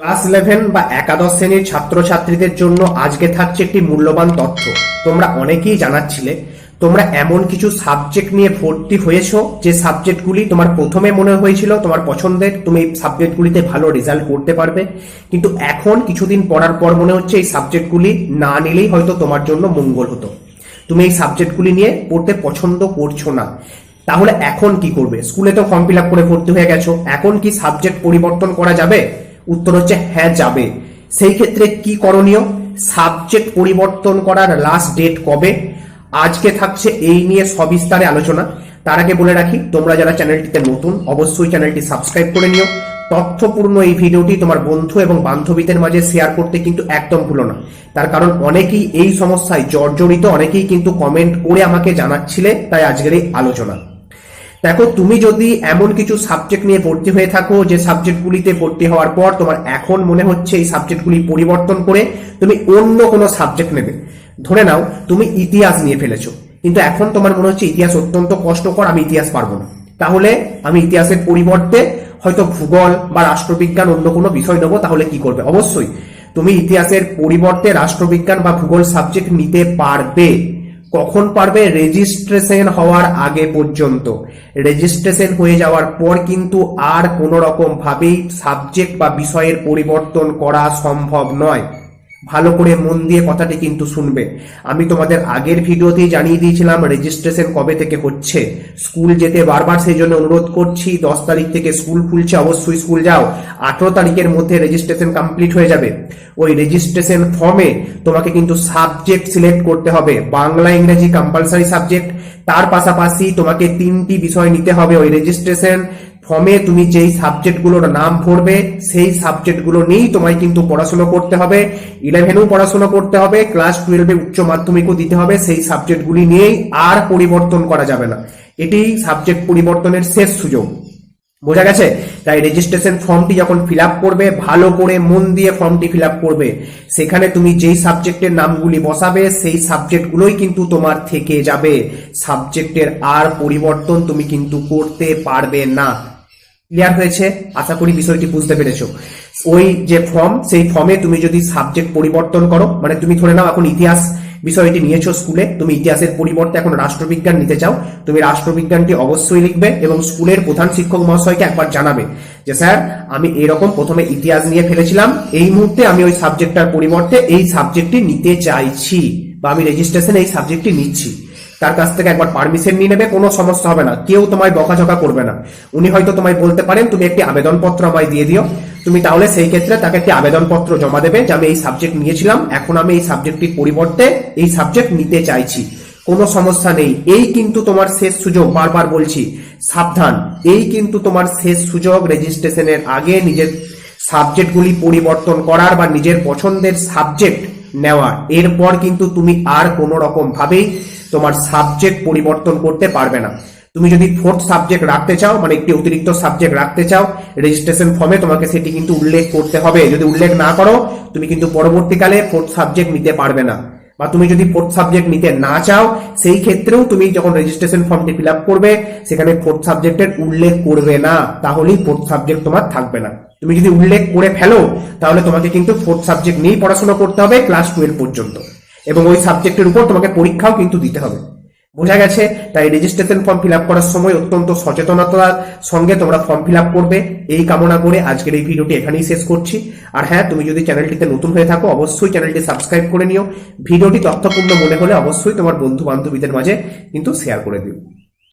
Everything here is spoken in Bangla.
ক্লাস ইলেভেন বা একাদশ শ্রেণির ছাত্রছাত্রীদের জন্য আজকে থাকছে একটি মূল্যবান তথ্য। তোমরা অনেকেই জানাচ্ছিলে, তোমরা এমন কিছু সাবজেক্ট নিয়ে ভর্তি হয়েছো যে সাবজেক্টগুলি তোমার প্রথমে মনে হয়েছিল, তোমার পছন্দের, তুমি এই সাবজেক্টগুলিতে ভালো রেজাল্ট করতে পারবে। কিন্তু এখন কিছুদিন পড়ার পর মনে হচ্ছে এই সাবজেক্টগুলি না নিলেই হয়তো তোমার জন্য মঙ্গল হতো। তুমি এই সাবজেক্টগুলি নিয়ে পড়তে পছন্দ করছ না। তাহলে এখন কি করবে? স্কুলে তো ফর্ম ফিল আপ করে ভর্তি হয়ে গেছো। এখন কি সাবজেক্ট পরিবর্তন করা যাবে? উত্তর হচ্ছে হ্যাঁ যাবে। সেই ক্ষেত্রে কি করণীয়? সাবজেক্ট পরিবর্তন করার লাস্ট ডেট কবে? আজকে থাকছে এই নিয়ে সবিস্তারে আলোচনা। তার আগে বলে রাখি, তোমরা যারা চ্যানেলটিতে নতুন, অবশ্যই চ্যানেলটি সাবস্ক্রাইব করে নিও। তথ্যপূর্ণ এই ভিডিওটি তোমার বন্ধু এবং বান্ধবীদের মাঝে শেয়ার করতে কিন্তু একদম ভুলো না। তার কারণ অনেকেই এই সমস্যায় জর্জরিত, অনেকেই কিন্তু কমেন্ট করে আমাকে জানাচ্ছিলে, তাই আজকের এই আলোচনা। দেখো, তুমি যদি এমন কিছু সাবজেক্ট নিয়ে ভর্তি হয়ে থাকো, যে সাবজেক্টগুলিতে ভর্তি হওয়ার পর তোমার এখন মনে হচ্ছে এই সাবজেক্টগুলি পরিবর্তন করে তুমি অন্য কোনো সাবজেক্ট নেবে। ধরে নাও, তুমি ইতিহাস নিয়ে ফেলেছো, কিন্তু এখন তোমার মনে হচ্ছে ইতিহাস অত্যন্ত কষ্টকর, আমি ইতিহাস পারব না। তাহলে আমি ইতিহাসের পরিবর্তে হয়তো ভূগোল বা রাষ্ট্রবিজ্ঞান অন্য কোনো বিষয় নেব, তাহলে কি করবে? অবশ্যই, তুমি ইতিহাসের পরিবর্তে রাষ্ট্রবিজ্ঞান বা ভূগোল সাবজেক্ট নিতে পারবে। কখন পারবে রেজিস্ট্রেশন হওয়ার আগে পর্যন্ত? রেজিস্ট্রেশন হয়ে যাওয়ার পর কিন্তু আর কোনো রকম ভাবেই সাবজেক্ট বা বিষয়ের পরিবর্তন করা সম্ভব নয়। ভালো করে মন দিয়ে কথাটি কিন্তু শুনবে। আমি তোমাদের আগের ভিডিওতেই জানিয়ে দিয়েছিলাম রেজিস্ট্রেশন কবে থেকে হচ্ছে। স্কুল যেতে বারবার সেই জন্য অনুরোধ করছি, দশ তারিখ থেকে স্কুল খুলছে, অবশ্যই স্কুল যাও। আঠেরো তারিখের মধ্যে রেজিস্ট্রেশন কমপ্লিট হয়ে যাবে। ওই রেজিস্ট্রেশন ফর্মে তোমাকে কিন্তু সাবজেক্ট সিলেক্ট করতে হবে। বাংলা, ইংরেজি কম্পালসারি সাবজেক্ট তার পাশাপাশি তোমাকে তিনটি বিষয় নিতে হবে। ওই রেজিস্ট্রেশন ফর্মে তুমি যেই সাবজেক্টগুলোর নাম ভরবে সেই সাবজেক্টগুলো নিয়েই তোমায় কিন্তু পড়াশোনা করতে হবে। ইলেভেনেও পড়াশোনা করতে হবে ক্লাস টুয়েলভে উচ্চ মাধ্যমিকও দিতে হবে, সেই সাবজেক্টগুলি নিয়েই আর পরিবর্তন করা যাবে না। এটি সাবজেক্ট পরিবর্তনের শেষ সুযোগ। বোঝা গেছে? তাই রেজিস্ট্রেশন ফর্মটি যখন ফিল আপ করবে, ভালো করে মন দিয়ে ফর্মটি ফিল আপ করবে, সেখানে তুমি যেই সাবজেক্টের নামগুলি বসাবে, সেই সাবজেক্টগুলোই কিন্তু তোমার থেকে যাবে। সাবজেক্টের আর পরিবর্তন তুমি কিন্তু করতে পারবে না। ক্লিয়ার হয়েছে, আশা করি বিষয়টি বুঝতে পেরেছ। ওই যে ফর্ম সেই ফর্মে তুমি যদি সাবজেক্ট পরিবর্তন করো মানে তুমি ধরে নাও এখন ইতিহাস বিষয়টি নিয়েছো স্কুলে, তুমি ইতিহাসের পরিবর্তে এখন রাষ্ট্রবিজ্ঞান নিতে চাও, তুমি রাষ্ট্রবিজ্ঞানটি অবশ্যই লিখবে এবং স্কুলের প্রধান শিক্ষক মহাশয়কে একবার জানাবে যে, স্যার, আমি এরকম প্রথমে ইতিহাস নিয়ে ফেলেছিলাম, এই মুহূর্তে আমি ওই সাবজেক্টটার পরিবর্তে এই সাবজেক্টটি নিতে চাইছি বা আমি রেজিস্ট্রেশন এই সাবজেক্টটি নিচ্ছি। তার কাছ থেকে একবার পারমিশন নিয়ে নেবে, কোনো সমস্যা হবে না। কেউ তোমায় বকাঝকা করবে না। উনি হয়তো তোমায় বলতে পারেন, তুমি একটি আবেদনপত্র আমায় দিয়ে দিও। তুমি তাহলে সেই ক্ষেত্রে তাকে একটি আবেদনপত্র জমা দেবে যে, আমি এই সাবজেক্ট নিয়েছিলাম, এখন আমি এই সাবজেক্টটির পরিবর্তে এই সাবজেক্ট নিতে চাইছি। কোনো সমস্যা নেই। এই কিন্তু তোমার শেষ সুযোগ। বারবার বলছি, সাবধান। এই কিন্তু তোমার শেষ সুযোগ রেজিস্ট্রেশনের আগে নিজের সাবজেক্টগুলি পরিবর্তন করার বা নিজের পছন্দের সাবজেক্ট নেওয়া এরপর কিন্তু তুমি আর কোনো রকম ভাবেই তোমার সাবজেক্ট পরিবর্তন করতে পারবে না। তুমি যদি ফোর্থ সাবজেক্ট রাখতে চাও মানে একটি অতিরিক্ত সাবজেক্ট রাখতে চাও রেজিস্ট্রেশন ফর্মে তোমাকে সেটি কিন্তু উল্লেখ করতে হবে। যদি উল্লেখ না করো, তুমি কিন্তু পরবর্তীকালে ফোর্থ সাবজেক্ট নিতে পারবে না। বা তুমি যদি ফোর্থ সাবজেক্ট নিতে না চাও, সেই ক্ষেত্রেও তুমি যখন রেজিস্ট্রেশন ফর্মটি ফিল করবে, সেখানে ফোর্থ সাবজেক্টের উল্লেখ করবে না। তাহলেই ফোর্থ সাবজেক্ট তোমার থাকবে না। তুমি যদি উল্লেখ করে ফেলো, তাহলে তোমাকে কিন্তু ফোর্থ সাবজেক্ট নিয়েই পড়াশোনা করতে হবে ক্লাস টুয়েলভ পর্যন্ত। এবং ওই সাবজেক্টের উপর তোমাকে পরীক্ষাও কিন্তু দিতে হবে। বোঝা গেছে? তাই রেজিস্ট্রেশন ফর্ম ফিল করার সময় অত্যন্ত সচেতনতার সঙ্গে তোমরা ফর্ম ফিল করবে। এই কামনা করে আজকের এই ভিডিওটি এখানেই শেষ করছি। আর হ্যাঁ তুমি যদি চ্যানেলটিতে নতুন হয়ে থাকো, অবশ্যই চ্যানেলটি সাবস্ক্রাইব করে নিও। ভিডিওটি তথ্যপূর্ণ মনে হলে অবশ্যই তোমার বন্ধু বান্ধবীদের মাঝে কিন্তু শেয়ার করে দিও।